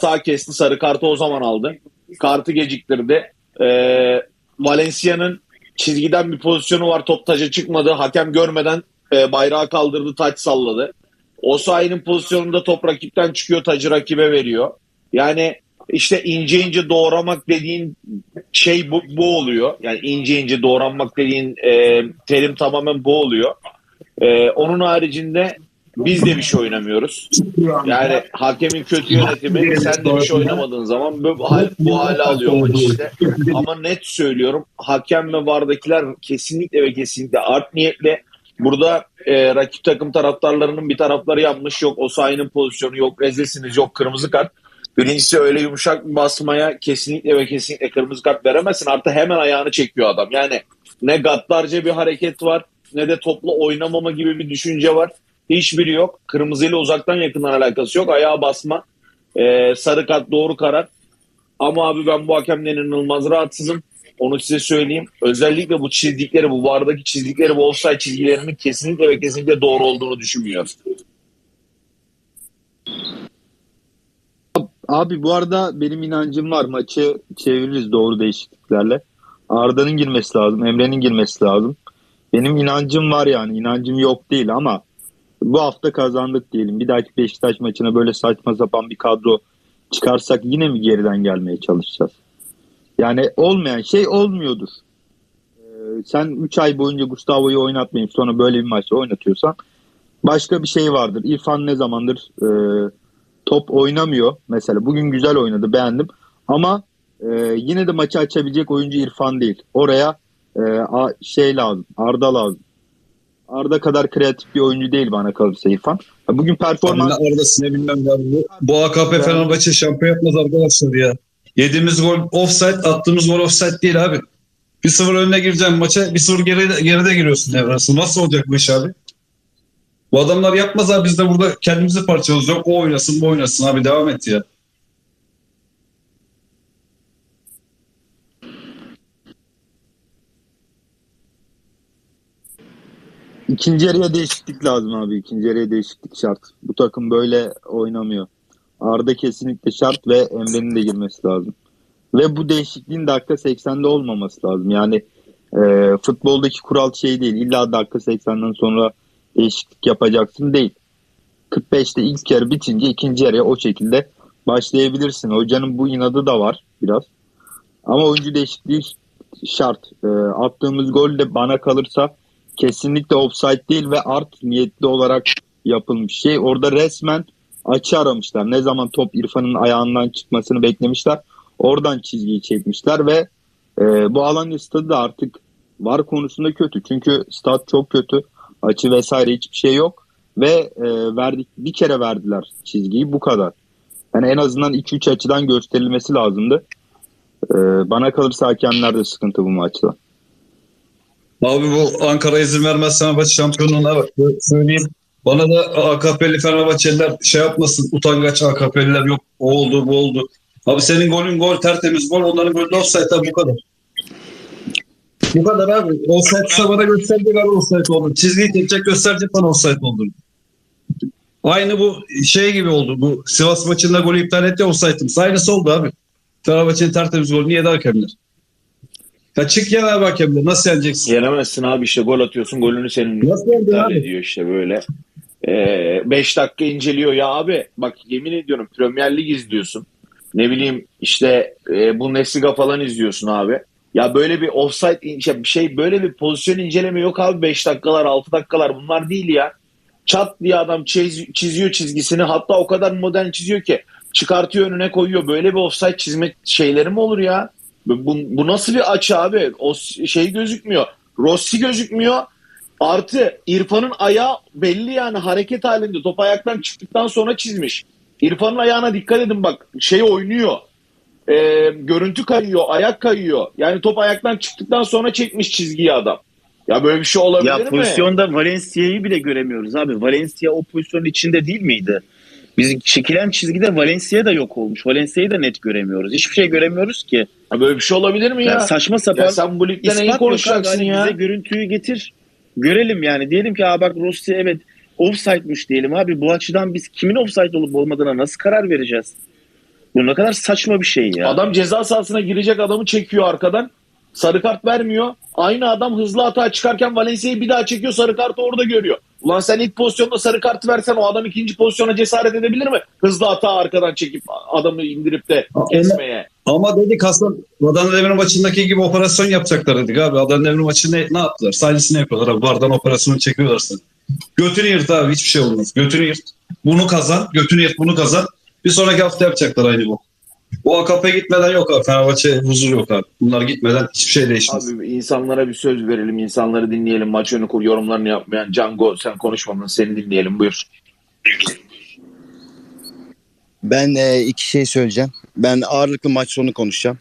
sağ kesti sarı kartı o zaman aldı. Kartı geciktirdi. Ee, Valencia'nın çizgiden bir pozisyonu var. Top taca çıkmadı. Hakem görmeden e, bayrağı kaldırdı. Taç salladı. Osayi'nin pozisyonunda top rakipten çıkıyor. Tacı rakibe veriyor. Yani işte ince ince doğramak dediğin şey bu, bu oluyor. Yani ince ince doğranmak dediğin e, terim tamamen bu oluyor. E, onun haricinde biz de bir şey oynamıyoruz. Yani hakemin kötü yönetimi sen de bir şey oynamadığın zaman bu, bu hale alıyor maç işte. Ama net söylüyorum hakem ve vardakiler kesinlikle ve kesinlikle art niyetle burada e, rakip takım taraftarlarının bir tarafları yapmış yok o sayının pozisyonu yok rezilsiniz yok kırmızı kart. Birincisi öyle yumuşak basmaya kesinlikle ve kesinlikle kırmızı kart veremezsin. Artı hemen ayağını çekiyor adam. Yani ne gaddarca bir hareket var ne de topla oynamama gibi bir düşünce var. Hiçbiri yok. Kırmızıyla uzaktan yakından alakası yok. Ayağa basma. Ee, sarı kart doğru karar. Ama abi ben bu hakemden inanılmaz rahatsızım. Onu size söyleyeyim. Özellikle bu çizdikleri, bu vardaki çizdikleri, bu offside çizgilerinin kesinlikle ve kesinlikle doğru olduğunu düşünmüyorum. Abi bu arada benim inancım var. Maçı çeviririz doğru değişikliklerle. Arda'nın girmesi lazım. Emre'nin girmesi lazım. Benim inancım var yani. inancım yok değil ama bu hafta kazandık diyelim. Bir dahaki Beşiktaş maçına böyle saçma sapan bir kadro çıkarsak yine mi geriden gelmeye çalışacağız? Yani olmayan şey olmuyordur. Ee, sen 3 ay boyunca Gustavo'yu oynatmayıp sonra böyle bir maçta oynatıyorsan başka bir şey vardır. İrfan ne zamandır e, top oynamıyor mesela. Bugün güzel oynadı beğendim. Ama e, yine de maçı açabilecek oyuncu İrfan değil. Oraya e, a, şey lazım. Arda lazım. Arda kadar kreatif bir oyuncu değil bana kalırsa İrfan. Bugün performans... Arda Arda'sı ne bilmem ya. Bu, bu AKP Fenerbahçe şampiyon yapmaz arkadaşlar ya. Yediğimiz gol offside, attığımız gol offside değil abi. Bir sıfır önüne gireceğim maça, bir sıfır geride, geride giriyorsun devrası. Nasıl olacak bu iş abi? Bu adamlar yapmaz abi. Biz de burada kendimizi parçalıyoruz. Yok o oynasın, bu oynasın abi. Devam et ya. İkinci yarıya değişiklik lazım abi. İkinci yarıya değişiklik şart. Bu takım böyle oynamıyor. Arda kesinlikle şart ve Emre'nin de girmesi lazım. Ve bu değişikliğin dakika 80'de olmaması lazım. Yani e, futboldaki kural şey değil. İlla dakika 80'den sonra değişiklik yapacaksın değil. 45'te ilk yarı bitince ikinci yarıya o şekilde başlayabilirsin. Hocanın bu inadı da var biraz. Ama oyuncu değişikliği şart. E, attığımız gol de bana kalırsa kesinlikle offside değil ve art niyetli olarak yapılmış şey. Orada resmen açı aramışlar. Ne zaman top İrfan'ın ayağından çıkmasını beklemişler. Oradan çizgiyi çekmişler ve e, bu Alanya stadı da artık var konusunda kötü. Çünkü stat çok kötü. Açı vesaire hiçbir şey yok. Ve e, verdik bir kere verdiler çizgiyi bu kadar. Yani en azından 2-3 açıdan gösterilmesi lazımdı. E, bana kalırsa hakemler de sıkıntı bu maçta. Abi bu Ankara izin vermez Fenerbahçe şampiyonluğuna bak. Söyleyeyim. Bana da AKP'li Fenerbahçeliler şey yapmasın. Utangaç AKP'liler yok. O oldu bu oldu. Abi senin golün gol tertemiz gol. Onların golü offside bu kadar. Bu kadar abi. Offside'sa bana gösterdi ben offside oldum. Çizgiyi çekecek gösterecek bana offside oldum. Aynı bu şey gibi oldu. Bu Sivas maçında golü iptal etti offside'ımız. Aynısı oldu abi. Fenerbahçe'nin tertemiz golünü yedi hakemler. Ya çık ya abi hakemler. Nasıl yeneceksin? Yenemezsin abi işte gol atıyorsun golünü senin Nasıl yendi iptal abi? ediyor işte böyle. 5 dakika inceliyor ya abi bak yemin ediyorum Premier Lig izliyorsun. Ne bileyim işte e, Bundesliga falan izliyorsun abi. Ya böyle bir offside in- bir şey böyle bir pozisyon inceleme yok abi 5 dakikalar 6 dakikalar bunlar değil ya. Çat diye adam çiz- çiziyor çizgisini hatta o kadar modern çiziyor ki çıkartıyor önüne koyuyor. Böyle bir offside çizme şeyleri mi olur ya? Bu, bu nasıl bir açı abi? O şey gözükmüyor. Rossi gözükmüyor. Artı İrfan'ın ayağı belli yani hareket halinde. Top ayaktan çıktıktan sonra çizmiş. İrfan'ın ayağına dikkat edin bak. Şey oynuyor. Ee, görüntü kayıyor. Ayak kayıyor. Yani top ayaktan çıktıktan sonra çekmiş çizgiyi adam. Ya böyle bir şey olabilir Ya mi? pozisyonda Valencia'yı bile göremiyoruz abi. Valencia o pozisyonun içinde değil miydi? Biz çekilen çizgide Valencia da yok olmuş. Valencia'yı da net göremiyoruz. Hiçbir şey göremiyoruz ki. Ya böyle bir şey olabilir mi ya? Ya saçma sapan Ya sen bu ligde neyi konuşacaksın ya? Bize görüntüyü getir. Görelim yani. Diyelim ki Aa bak Rossi evet offside'mış diyelim abi. Bu açıdan biz kimin offside olup olmadığına nasıl karar vereceğiz? Bu ne kadar saçma bir şey ya. Adam ceza sahasına girecek adamı çekiyor arkadan. Sarı kart vermiyor. Aynı adam hızlı hata çıkarken Valencia'yı bir daha çekiyor sarı kartı orada görüyor. Ulan sen ilk pozisyonda sarı kartı versen o adam ikinci pozisyona cesaret edebilir mi? Hızlı hata arkadan çekip adamı indirip de kesmeye. Ama dedik Hasan Adana Demir maçındaki gibi operasyon yapacaklar dedik abi. Adana Demir maçında ne, yaptılar? Sayısını yapıyorlar abi. Bardan operasyonu çekiyorlar seni. Götünü yırt abi hiçbir şey olmaz. Götünü yırt. Bunu kazan. Götünü yırt bunu kazan. Bir sonraki hafta yapacaklar aynı bu. Bu AKP gitmeden yok abi. Fenerbahçe huzur yok abi. Bunlar gitmeden hiçbir şey değişmez. Abi insanlara bir söz verelim, insanları dinleyelim. Maç önü kur yorumlarını yapmayan Cango sen konuşmadın seni dinleyelim buyur. Ben e, iki şey söyleyeceğim. Ben ağırlıklı maç sonu konuşacağım.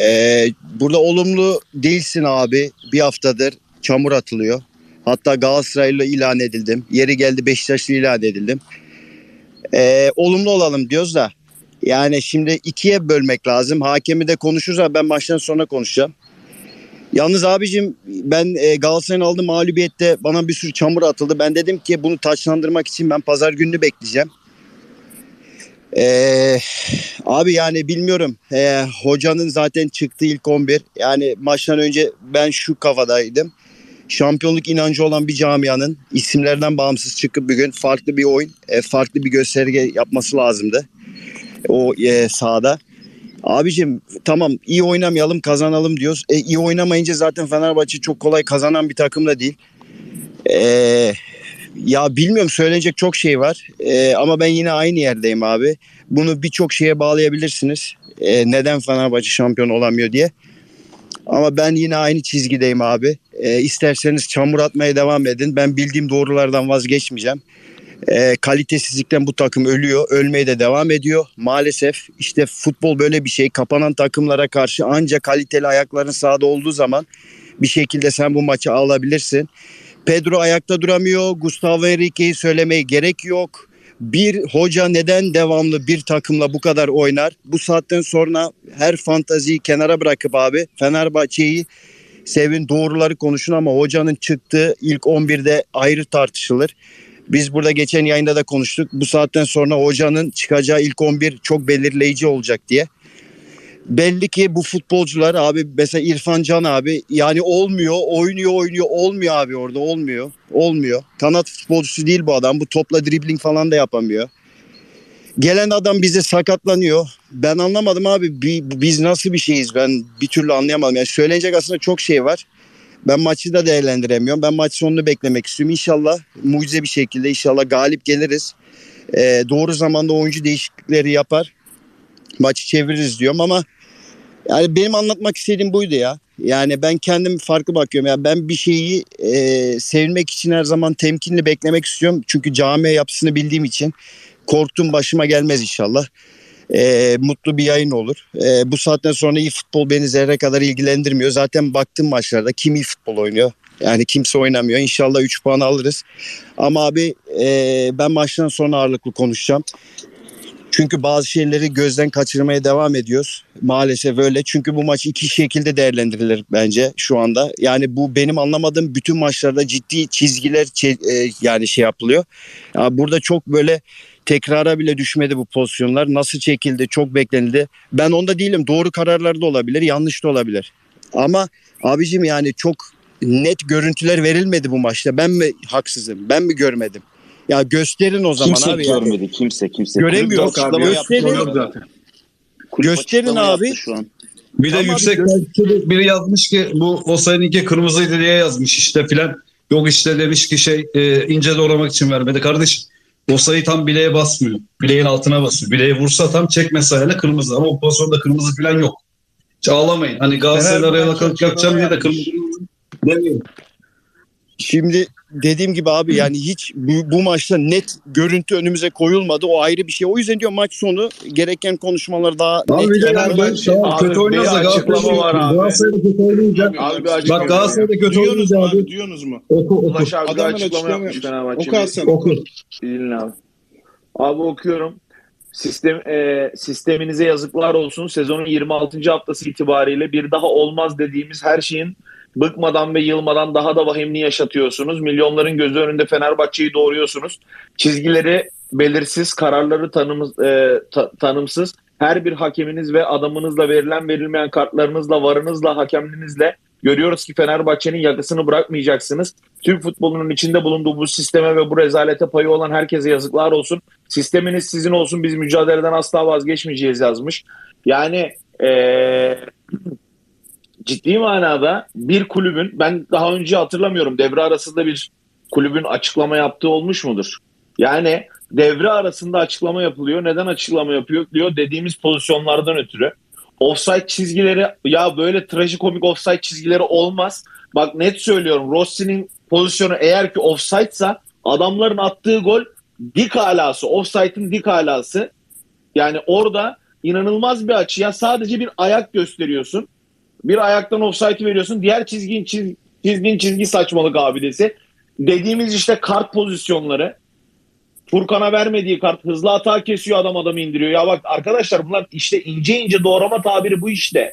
E, burada olumlu değilsin abi. Bir haftadır çamur atılıyor. Hatta Galatasaraylı ilan edildim. Yeri geldi Beşiktaşlı ilan edildim. E, olumlu olalım diyoruz da. Yani şimdi ikiye bölmek lazım. Hakemi de konuşuruz ama ben maçtan sonra konuşacağım. Yalnız abicim ben e, Galatasaray'ın aldığı mağlubiyette bana bir sürü çamur atıldı. Ben dedim ki bunu taçlandırmak için ben pazar gününü bekleyeceğim. Ee, abi yani bilmiyorum. Ee, hocanın zaten çıktığı ilk 11. Yani maçtan önce ben şu kafadaydım. Şampiyonluk inancı olan bir camianın isimlerden bağımsız çıkıp bir gün farklı bir oyun, e, farklı bir gösterge yapması lazımdı. O e, sahada. Abicim tamam iyi oynamayalım kazanalım diyoruz. E, iyi oynamayınca zaten Fenerbahçe çok kolay kazanan bir takım da değil. Eee ya bilmiyorum söylenecek çok şey var Ee, ama ben yine aynı yerdeyim abi. Bunu birçok şeye bağlayabilirsiniz. Ee, neden Fenerbahçe şampiyon olamıyor diye. Ama ben yine aynı çizgideyim abi. Ee, isterseniz çamur atmaya devam edin. Ben bildiğim doğrulardan vazgeçmeyeceğim. Ee, kalitesizlikten bu takım ölüyor. Ölmeye de devam ediyor. Maalesef işte futbol böyle bir şey. Kapanan takımlara karşı ancak kaliteli ayakların sahada olduğu zaman bir şekilde sen bu maçı alabilirsin. Pedro ayakta duramıyor. Gustavo Henrique'yi söylemeye gerek yok. Bir hoca neden devamlı bir takımla bu kadar oynar? Bu saatten sonra her fantaziyi kenara bırakıp abi Fenerbahçe'yi sevin doğruları konuşun ama hocanın çıktığı ilk 11'de ayrı tartışılır. Biz burada geçen yayında da konuştuk. Bu saatten sonra hocanın çıkacağı ilk 11 çok belirleyici olacak diye. Belli ki bu futbolcular abi mesela İrfan Can abi yani olmuyor oynuyor oynuyor olmuyor abi orada olmuyor olmuyor. Kanat futbolcusu değil bu adam bu topla dribbling falan da yapamıyor. Gelen adam bize sakatlanıyor. Ben anlamadım abi bi- biz nasıl bir şeyiz? Ben bir türlü anlayamadım. Yani söylenecek aslında çok şey var ben maçı da değerlendiremiyorum ben maç sonunu beklemek istiyorum İnşallah mucize bir şekilde inşallah galip geliriz Ee, doğru zamanda oyuncu değişiklikleri yapar maçı çeviririz diyorum ama yani benim anlatmak istediğim buydu ya. Yani ben kendim farklı bakıyorum. Yani ben bir şeyi e, sevmek için her zaman temkinli beklemek istiyorum. Çünkü cami yapısını bildiğim için korktuğum başıma gelmez inşallah. E, mutlu bir yayın olur. E, bu saatten sonra iyi futbol beni zerre kadar ilgilendirmiyor. Zaten baktım maçlarda kim iyi futbol oynuyor. Yani kimse oynamıyor. İnşallah 3 puan alırız. Ama abi e, ben maçtan sonra ağırlıklı konuşacağım. Çünkü bazı şeyleri gözden kaçırmaya devam ediyoruz. Maalesef öyle. Çünkü bu maç iki şekilde değerlendirilir bence şu anda. Yani bu benim anlamadığım bütün maçlarda ciddi çizgiler e, yani şey yapılıyor. Ya burada çok böyle tekrara bile düşmedi bu pozisyonlar. Nasıl çekildi çok beklenildi. Ben onda değilim. Doğru kararlar da olabilir, yanlış da olabilir. Ama abicim yani çok net görüntüler verilmedi bu maçta. Ben mi haksızım? Ben mi görmedim? Ya gösterin o zaman kimse abi. yani. görmedi. Kimse kimse. Göremiyor. De abi, Gösterin açıklama abi. Şu an. Bir de Tamam, yüksek bir gö- belki biri yazmış ki bu o sayınınki kırmızıydı diye yazmış işte filan. Yok işte demiş ki şey e, ince doğramak için vermedi. Kardeş o sayı tam bileğe basmıyor. Bileğin altına basıyor. Bileğe vursa tam çekme sayıyla kırmızı ama o pozisyonda kırmızı filan yok. Hiç ağlamayın. Hani Galatasaray'la araya bakalım yapacağım diye de kırmızı demiyorum. Şimdi dediğim gibi abi yani hiç bu, bu maçta net görüntü önümüze koyulmadı. O ayrı bir şey. O yüzden diyor maç sonu gereken konuşmaları daha Abi bir net de yapmaları- ben tamam, Abi, kötü oynuyorsa bir açıklama Galatasaray var abi. Galatasaray'da kötü oynayınca Abi bir açıklama bak Galatasaray'da kötü mu abi abi? Duyuyorsunuz mu? oku oku Ulaş abi bir Adamlar açıklama açıklama yapmış yapmış. Fenerbahçe. Oku Hasan. oku. Dinle abi. Abi okuyorum. Sistem e, sisteminize yazıklar olsun. Sezonun 26. haftası itibariyle bir daha olmaz dediğimiz her şeyin bıkmadan ve yılmadan daha da vahimli yaşatıyorsunuz. Milyonların gözü önünde Fenerbahçe'yi doğuruyorsunuz. Çizgileri belirsiz, kararları tanımız, e, ta- tanımsız. her bir hakeminiz ve adamınızla verilen verilmeyen kartlarınızla, varınızla, hakemliğinizle görüyoruz ki Fenerbahçe'nin yakasını bırakmayacaksınız. Türk futbolunun içinde bulunduğu bu sisteme ve bu rezalete payı olan herkese yazıklar olsun. Sisteminiz sizin olsun biz mücadeleden asla vazgeçmeyeceğiz yazmış. Yani eee, ciddi manada bir kulübün ben daha önce hatırlamıyorum devre arasında bir kulübün açıklama yaptığı olmuş mudur? Yani devre arasında açıklama yapılıyor. Neden açıklama yapıyor diyor dediğimiz pozisyonlardan ötürü. Offside çizgileri ya böyle trajikomik offside çizgileri olmaz. Bak net söylüyorum Rossi'nin pozisyonu eğer ki offside'sa adamların attığı gol dik alası, offside'ın dik alası. Yani orada inanılmaz bir açı ya sadece bir ayak gösteriyorsun. Bir ayaktan offside'i veriyorsun. Diğer çizgin çiz, çizgin çizgi saçmalık abidesi. Dediğimiz işte kart pozisyonları. Furkan'a vermediği kart hızlı hata kesiyor adam adamı indiriyor. Ya bak arkadaşlar bunlar işte ince ince doğrama tabiri bu işte.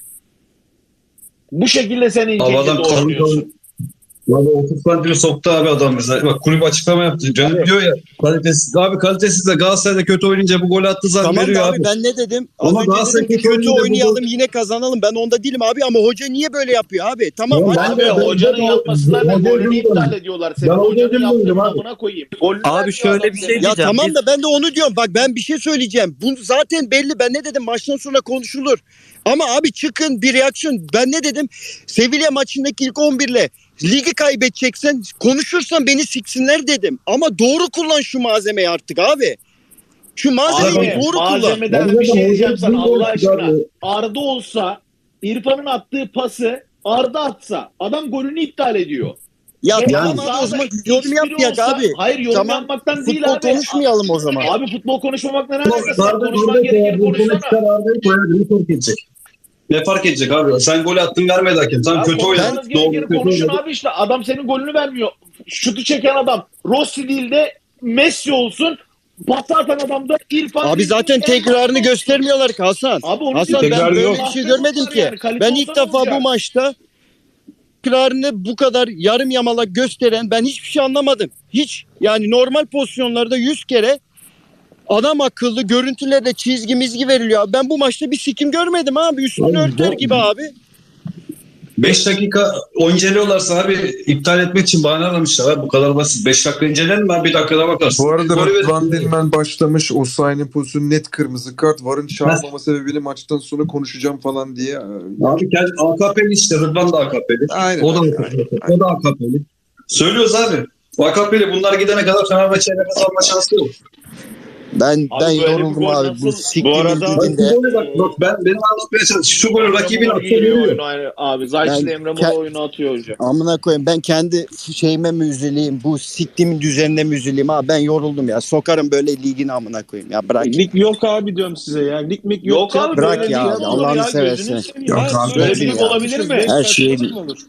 Bu şekilde sen ince Abi ince kalın. Valla 30 santimi soktu abi adam bize. Bak kulüp açıklama yaptı. Canım Evet. diyor ya kalitesiz. Abi kalitesiz de Galatasaray'da kötü oynayınca bu golü attığı zaman Tamam veriyor abi. abi ben ne dedim? Az Ama önce Galatasaray dedim ki kötü kötü bu oynayalım gol- yine kazanalım. Ben onda değilim abi ama hoca niye böyle yapıyor abi? Tamam Ya hadi. Abi hocanın yapmasından da Hoca golünü iptal ediyorlar. Senin Ben hoca hocanın yaptığını amına koyayım. Golünü Abi şöyle bir şey Ya diyeceğim. tamam Biz- da ben de onu diyorum. Bak ben bir şey söyleyeceğim. Bu zaten belli. Ben ne dedim? Maçtan sonra konuşulur. Ama abi çıkın bir reaksiyon. Ben ne dedim? Sevilla maçındaki ilk 11'le ligi kaybedeceksen konuşursan beni siksinler dedim. Ama doğru kullan şu malzemeyi artık abi. Şu malzemeyi Abi, doğru kullan. malzemeden bir şey diyeceğim sana Allah aşkına. Arda olsa İrfan'ın attığı pası Arda atsa adam golünü iptal ediyor. Ya Ve tamam o zaman yorum biri yapmayak abi. Hayır yorum Tamam, yapmaktan değil Futbol abi. konuşmayalım o zaman. Abi futbol konuşmamakla ne alakası Konuşman gerekir konuşsana. Arda'yı koyar. Fark edecek? Ne fark edecek abi? Sen gol attın vermedi hakem. Sen kötü oynadın. Doğru konuşun abi işte. Adam senin golünü vermiyor. Şutu çeken adam. Rossi değil de Messi olsun. Pası atan adam da İrfan. Abi zaten en tekrarını göstermiyorlar ki Hasan. Abi onu Hasan ben böyle yok. bir şey görmedim ki. Yani, Ben ilk defa olacak? bu maçta tekrarını bu kadar yarım yamalak gösteren ben hiçbir şey anlamadım. Hiç yani normal pozisyonlarda 100 kere adam akıllı görüntülerde çizgi mizgi veriliyor. abi. Ben bu maçta bir sikim görmedim abi. Üstünü Abi, örter bu- gibi abi. 5 dakika inceliyorlarsa abi iptal etmek için bahane aramışlar. Abi. Bu kadar basit. 5 dakika incelerim mi? Bir dakikada bakarsın. Bu arada Golü verin. Rıdvan Dilmen başlamış. O sahne pozisyonu net kırmızı kart. Varın çağırmama sebebini maçtan sonra konuşacağım falan diye. Abi kendi AKP'li işte. Rıdvan da AKP'li. Aynen. O da AKP'li. aynen. O da AKP'li. Söylüyoruz abi. AKP'li bunlar gidene kadar Fenerbahçe'ye nefes alma şansı yok. Ben Abi ben yoruldum abi. nasıl- Bu Bu arada- golü bak, ben benim anlatmaya çalışıyorum. Şu golü rakibin aynı- Abi Zayt'le Ben Emre Mor ke- oyunu atıyor hocam. Amına koyayım ben kendi şeyime mi üzüleyim bu siktimin düzenine mi üzüleyim abi ben yoruldum ya sokarım böyle ligin amına koyayım ya bırak. Lig yok abi diyorum size ya. Lig mik yok. Yok abi Bırak ya abi, Allah'ını seversen. Hayır, kanka Böyle bir lig ya. olabilir mi? Her şeyi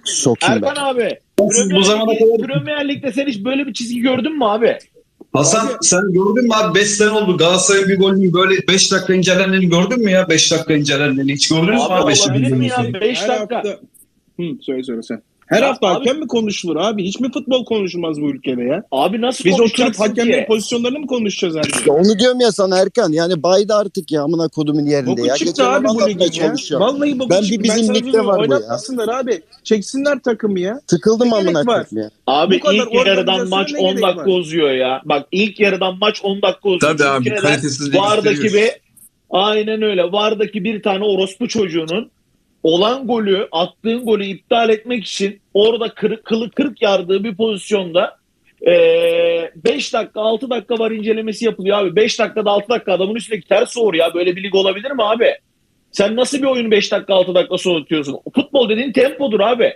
Sokayım ben. Erkan abi. Bu zamana kadar Premier Lig'de sen hiç böyle bir çizgi gördün mü abi? Hasan sen gördün mü abi 5 sene oldu Galatasaray'ın bir golünü böyle 5 dakika incelendiğini gördün mü ya 5 dakika incelendiğini hiç gördünüz mü Abi abi 5 olabilir mi ya? 5 Her dakika. Hı, söyle söyle sen. Her Ya hafta abi- hakem mi konuşulur abi? Hiç mi futbol konuşulmaz bu ülkede ya? Abi nasıl Biz oturup hakemlerin pozisyonlarını mı konuşacağız her gün? Ya Onu diyorum ya sana Erkan yani baydı artık ya amına kodumun yerinde Boku ya. çıktı Geçen abi bu ligin ya. Vallahi boku Ben bir çıktı. bizim sana ligde var bu ya. Abi. Çeksinler takımı ya. Tıkıldım amına koyayım ya. Abi Bu kadar ilk yarıdan maç ne 10 gerek dakika var? uzuyor ya. Bak ilk yarıdan maç 10 dakika uzuyor. Tabii abi kalitesizliği Vardaki bir aynen öyle. Vardaki bir tane orospu çocuğunun olan golü, attığın golü iptal etmek için orada kırık, kılı kırık yardığı bir pozisyonda 5 dakika 6 dakika var incelemesi yapılıyor abi. 5 dakikada 6 dakika adamın üstündeki ters soğur ya. Böyle bir lig olabilir mi abi? Sen nasıl bir oyunu 5 dakika 6 dakika soğutuyorsun? Futbol dediğin tempodur abi.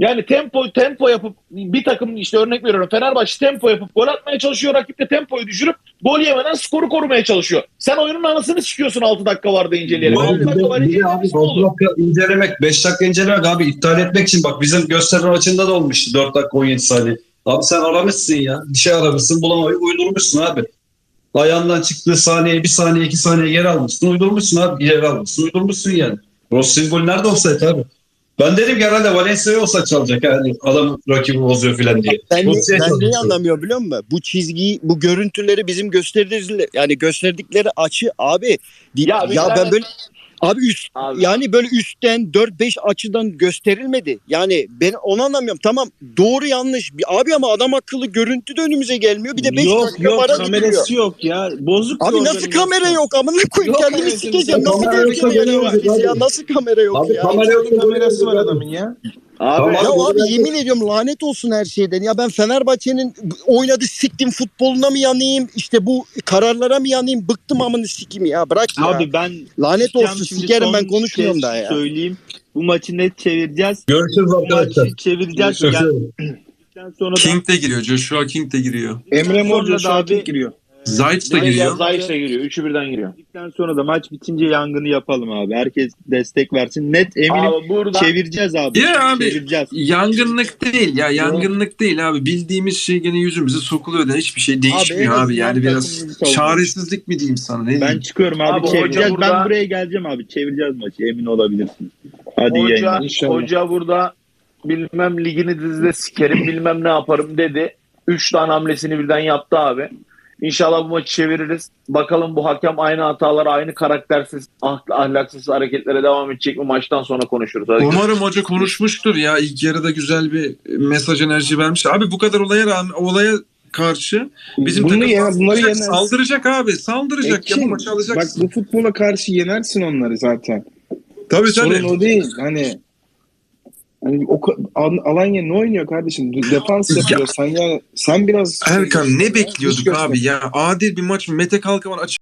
Yani tempo tempo yapıp bir takım işte örnek veriyorum Fenerbahçe tempo yapıp gol atmaya çalışıyor. Rakip de tempoyu düşürüp gol yemeden skoru korumaya çalışıyor. Sen oyunun anasını sikiyorsun 6 dakika vardı inceleyelim. Abi, 6 dakika var 6 olur? dakika incelemek 5 dakika incelemek abi iptal etmek için bak bizim gösteri maçında da olmuştu 4 dakika 17 saniye. Abi sen aramışsın ya bir şey aramışsın bulamayıp uydurmuşsun abi. Ayağından çıktığı saniye bir saniye iki saniye geri almışsın uydurmuşsun abi geri almışsın uydurmuşsun yani. Rossi'nin golü nerede olsaydı abi? Ben dedim ki herhalde Valencia'ya olsa çalacak. Yani adam rakibi bozuyor filan diye. Ben, Bozuyor ben neyi anlamıyorum biliyor musun? Bu çizgiyi, bu görüntüleri bizim gösterdikleri, yani gösterdikleri açı abi. Ya Ya, ben böyle abi üst Abi. yani böyle üstten 4-5 açıdan gösterilmedi. Yani ben onu anlamıyorum. Tamam doğru yanlış. Bir- Abi ama adam akıllı görüntü de önümüze gelmiyor. Bir de 5 yok dakika yok para kamerası gidiyor. yok ya. Bozuk Abi nasıl kamera yok? Amına koyayım Yok kendimi sikeceğim. Nasıl Kamera yok, ya? Nasıl kamera yok Abi ya? kamera yok. Kamerası var adamın ya. Abi Ya abi yemin ediyorum lanet olsun her şeyden. Ya ben Fenerbahçe'nin oynadığı siktim futboluna mı yanayım? İşte bu kararlara mı yanayım? Bıktım amını sikimi ya. Bırak ya. Abi ben lanet olsun şimdi sikerim ben konuşmuyorum kez daha ya. Söyleyeyim. Bu maçı net çevireceğiz. Görüşürüz Bu arkadaşlar. maçı çevireceğiz. Görüşürüz. Geldikten sonra King de giriyor. Joshua King de giriyor. Emre Mor Joshua abi- King giriyor. Zayt da giriyor. Zayt da giriyor. Üçü birden giriyor. geldikten sonra da maç bitince yangını yapalım abi. Herkes destek versin. Net eminim Abi burada çevireceğiz abi. Ya abi. Çevireceğiz. Yangınlık değil ya yangınlık değil abi bildiğimiz şey gene yüzümüze sokuluyor da hiçbir şey değişmiyor abi, azından yani biraz çaresizlik mi diyeyim sana ne Ben diyeyim? çıkıyorum abi, Abi çevireceğiz. burada- Ben buraya geleceğim abi. Çevireceğiz maçı emin olabilirsiniz. Hadi hoca, yayınlar. İnşallah. hoca burada bilmem ligini dizide sikerim bilmem ne yaparım dedi. Üç tane hamlesini birden yaptı abi. İnşallah bu maçı çeviririz. Bakalım bu hakem aynı hatalara, aynı karaktersiz, ah- ahlaksız hareketlere devam edecek mi? Maçtan sonra konuşuruz. Hadi Umarım hoca konuşmuştur ya ilk yarıda güzel bir mesaj enerji vermiş. Abi bu kadar olaya rağmen olaya karşı bizim Bunu takım yener, bunları saldıracak, yener. saldıracak abi saldıracak ya bu Ekin, maçı bak alacaksın. bu futbola karşı yenersin onları zaten. tabii Sorun tabii. o değil. Hani Hani o Alanya ne oynuyor kardeşim? Defans yapıyor. Sen ya sen biraz Erkan ne bekliyorduk abi ya adil bir maç Mete Kalkavan açık